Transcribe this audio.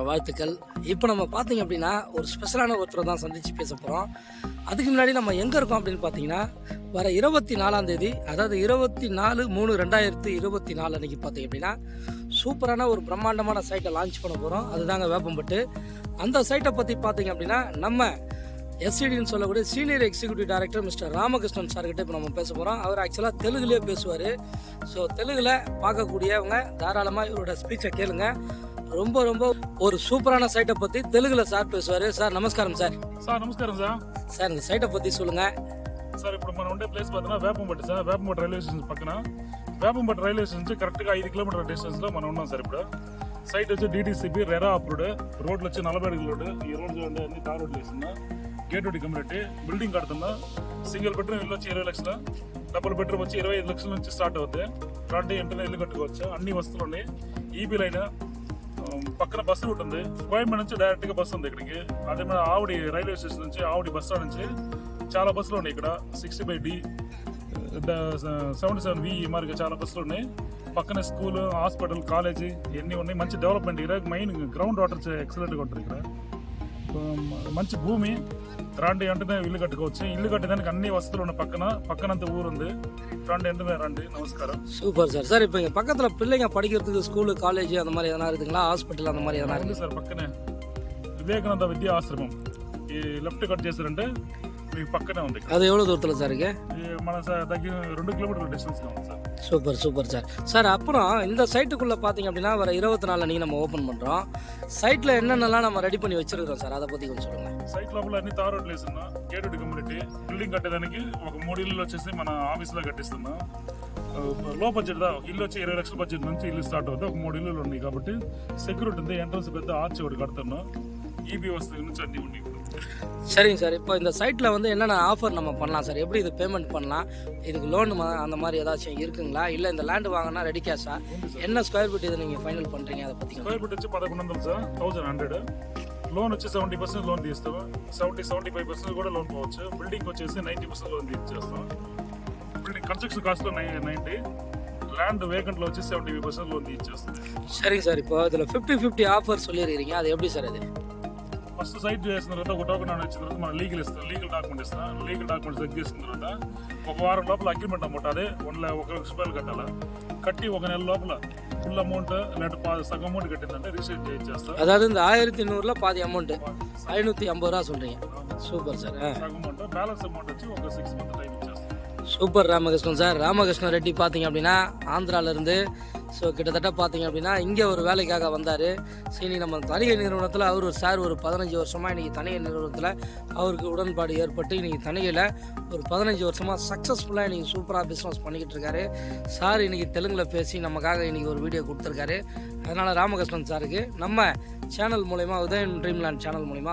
Sir வாழ்த்துக்கள். இப்போ நம்ம பார்த்தீங்க அப்படின்னா ஒரு ஸ்பெஷலான ஒருத்தரை தான் சந்தித்து பேச போகிறோம் அதுக்கு முன்னாடி நம்ம எங்கே இருக்கோம் அப்படின்னு பார்த்தீங்கன்னா வர இருபத்தி நாலாம் தேதி அதாவது இருபத்தி நாலு மூணு ரெண்டாயிரத்தி இருபத்தி நாலு அன்றைக்கி பார்த்தீங்க அப்படின்னா சூப்பரான ஒரு பிரம்மாண்டமான சைட்டை லான்ச் பண்ண போகிறோம் அதுதாங்க வேப்பம்பட்டு. அந்த சைட்டை பற்றி பார்த்தீங்க அப்படின்னா நம்ம எஸ்சிடின்னு சொல்லக்கூடிய senior executive director mister Ramakrishnan சார்கிட்ட இப்போ நம்ம பேச போகிறோம் அவர் ஆக்சுவலாக தெலுங்குலேயே பேசுவார். ஸோ தெலுங்கில் பார்க்கக்கூடியவங்க தாராளமாக இவரோட ஸ்பீச்சை கேளுங்க. ரொம்ப ரொம்ப ஒரு சூப்பரான சைட்டை பற்றி தெலுங்குல சார் பேசுவார் சார் நமஸ்காரம் சார் சார் நமஸ்காரம் சார் சார் இந்த சைட்டை பற்றி சொல்லுங்கள் సార్ ఇప్పుడు మనం ఉండే ప్లేస్ பார்த்தோம்னா Veppampattu sir Veppampattu railway station పక్కన వేపంపట్టు రైల్వే స్టేషన్ నుంచి కరెక్ట్గా ఐదు కిలోమీటర్ డిస్టెన్స్లో మనం ఉన్నాం సార్ ఇప్పుడు సైట్ వచ్చి డీటీసీపీ రెరా అప్రూవ్డ్ రోడ్లు వచ్చి నలభై అడుగుల రోడ్డు ఈ రోడ్ చూడండి అన్ని తార్ రోడ్లు వేస్తున్నా గేట్ ఒకటి కమ్యూనిటీ బిల్డింగ్ కడుతున్నా సింగిల్ బెడ్రూమ్ ఇల్లు వచ్చి ఇరవై లక్షలు డబుల్ బెడ్రూమ్ వచ్చి ఇరవై ఐదు లక్షల నుంచి స్టార్ట్ అవుతుంది ఇలాంటి ఎంటనే ఇల్లు కట్టుకోవచ్చు అన్ని వస్తువులు ఉన్నాయి ఈబీ లైన్ పక్కన బస్సు రూట్ ఉంది. కోయంబేడు నుంచి డైరెక్ట్గా బస్సు ఉంది ఇక్కడికి. అదే మన ఆవిడి రైల్వే స్టేషన్ నుంచి ఆవిడి బస్ స్టాండ్ నుంచి చాలా బస్సులు ఉన్నాయి ఇక్కడ. Sixty by D seventy seven V మరి చాలా బస్సులు ఉన్నాయి. పక్కనే స్కూల్ హాస్పిటల్ కాలేజీ ఇవన్నీ ఉన్నాయి. మంచి డెవలప్మెంట్. ఇక్కడ మెయిన్ గ్రౌండ్ వాటర్ ఎక్సలెంట్గా ఉంటుంది ఇక్కడ. మంచి భూమి. రండి వెంటనే ఇల్లు కట్టుకోవచ్చు ఇల్లు కట్టేదానికి అన్ని వసతులు ఉన్నాయి పక్కన పక్కనంత ఊరుంది రండి వెంటనే రండి నమస్కారం சூப்பர் சார் சார் இப்போ இங்கே பக்கத்தில் பிள்ளைங்க படிக்கிறதுக்கு ஸ்கூலு காலேஜ் அந்த மாதிரி எதனா இருக்குங்களா ஹாஸ்பிட்டல் அந்த மாதிரி எதனா ఉంది இருக்கு సార్ పక్కనే వివేకానంద విద్యా ఆశ్రమం ఈ లెఫ్ట్ కట్ చేశారంటే మీకు పక్కనే ఉంది అది ఎవరో దూరத்தில் சார் இருக்கு మన సార్ దగ్గర రెండు కిలోమీటర్ డిస్టెన్స్ ఉంది sir super super sir sir அப்புறம் இந்த சைட்டுக்குள்ளே பார்த்தீங்க அப்படின்னா வர இருபத்தி நாலில் நீங்கள் நம்ம ஓப்பன் பண்ணுறோம் சைட்டில் என்னென்னலாம் நம்ம ரெடி பண்ணி வச்சிருக்கிறோம் సార్ அதை పற்றி కొంచెం சொல்லுங்கள் సైట్ లోపల అన్ని తార్ రోడ్లు వేస్తున్నాం గేటెడ్ కమ్యూనిటీ బిల్డింగ్ కట్టేదానికి ఒక మూడు ఇల్లు వచ్చేసి మన ఆఫీస్లో కట్టిస్తున్నాం లో బడ్జెట్ దా ఇల్లు వచ్చి ఇరవై లక్షల బడ్జెట్ నుంచి ఇల్లు స్టార్ట్ అవుతుంది ఒక మూడు ఇల్లులు ఉన్నాయి కాబట్టి సెక్యూరిటీ ఉంది ఎంట్రన్స్ పెద్ద ఆర్చి ఒకటి కడుతున్నాం ఈబీ వస్తుంది నుంచి అన్నీ ఉన్నాయి சரிங்க சார் இப்போ இந்த சைட்டில் வந்து என்னென்ன ஆஃபர் நம்ம பண்ணலாம் சார் எப்படி இது பேமெண்ட் பண்ணலாம் இதுக்கு லோன் அந்த மாதிரி ஏதாச்சும் இருக்குங்களா இல்லை இந்த லேண்டு வாங்கினா ரெடி கேஷா என்ன ஸ்கொயர் ஃபீட் இது நீங்கள் ஃபைனல் பண்ணுறீங்க அதை பற்றி స్క్వేర్ ఫీట్ వచ్చి పదకొండు వందలు సార్ థౌసండ్ హండ్రెడ్ లోన్ వచ్చి సెవెంటీ పర్సెంట్ లోన్ తీస్తాం సెవెంటీ సెవెంటీ ఫైవ్ పర్సెంట్ కూడా లోన్ పోవచ్చు బిల్డింగ్ వచ్చేసి నైంటీ పర్సెంట్ లోన్ తీసేస్తాం బిల్డింగ్ కన్స్ట్రక్షన్ కాస్ట్ లో నైంటీ ల్యాండ్ వేకెంట్ లో వచ్చి సెవెంటీ ఫైవ్ పర్సెంట్ లోన్ తీసేస్తాం சரிங்க சார் இப்போ இதில் ஃபிஃப்டி ஃபிஃப்டி ஆஃபர் சொல்லியிருக்கிறீங்க அது எப்படி சார் அது ఫస్ట్ సైట్ చేసిన తర్వాత ఒక టోకెన్ వచ్చిన తర్వాత మనం లీగల్ ఇస్తాం లీగల్ డాక్యుమెంట్ ఇస్తాం లీగల్ డాక్యుమెంట్ చెక్ చేసిన తర్వాత ఒక వారం లోపల అగ్రిమెంట్ అమౌంట్ అదే వన్ లా- ఒక లక్ష రూపాయలు కట్టాలి కట్టి ఒక నెల లోపల ఫుల్ అమౌంట్ లేదా పా- సగం అమౌంట్ కట్టిందంటే రిజిస్టర్ చేయించేస్తాం அதாவது இந்த ஆயிரத்தி நூறுல பாதி அமௌண்ட்டு ஐநூற்றி ஐம்பது ரூபா சொல்கிறீங்க சூப்பர் சார் ஆ సగం అమౌంట్ బ్యాలెన్స్ అమౌంట్ వచ్చి ఒక సిక్స్ మంత్ టైం ఇచ్చేస్తాం super Ramakrishnan sir. Ramakrishnan Reddy பார்த்தீங்க அப்படின்னா ஆந்திராவிலேருந்து ஸோ கிட்டத்தட்ட பார்த்தீங்க அப்படின்னா இங்கே ஒரு வேலைக்காக வந்தார். சரி நம்ம தனியார் நிறுவனத்தில் அவர் ஒரு சார் ஒரு பதினஞ்சு வருஷமாக இன்றைக்கி தனியார் நிறுவனத்தில் அவருக்கு உடன்பாடு ஏற்பட்டு இன்றைக்கி தனியில் ஒரு பதினஞ்சு வருஷமாக சக்ஸஸ்ஃபுல்லாக இன்றைக்கி சூப்பராக பிஸ்னஸ் பண்ணிக்கிட்டு இருக்காரு. சார் இன்றைக்கி தெலுங்கில் பேசி நமக்காக இன்றைக்கி ஒரு வீடியோ கொடுத்துருக்காரு. அதனால் ராமகிருஷ்ணன் சாருக்கு நம்ம சேனல் மூலயமா உதயன் ட்ரீம்லேண்ட் சேனல் மூலிமா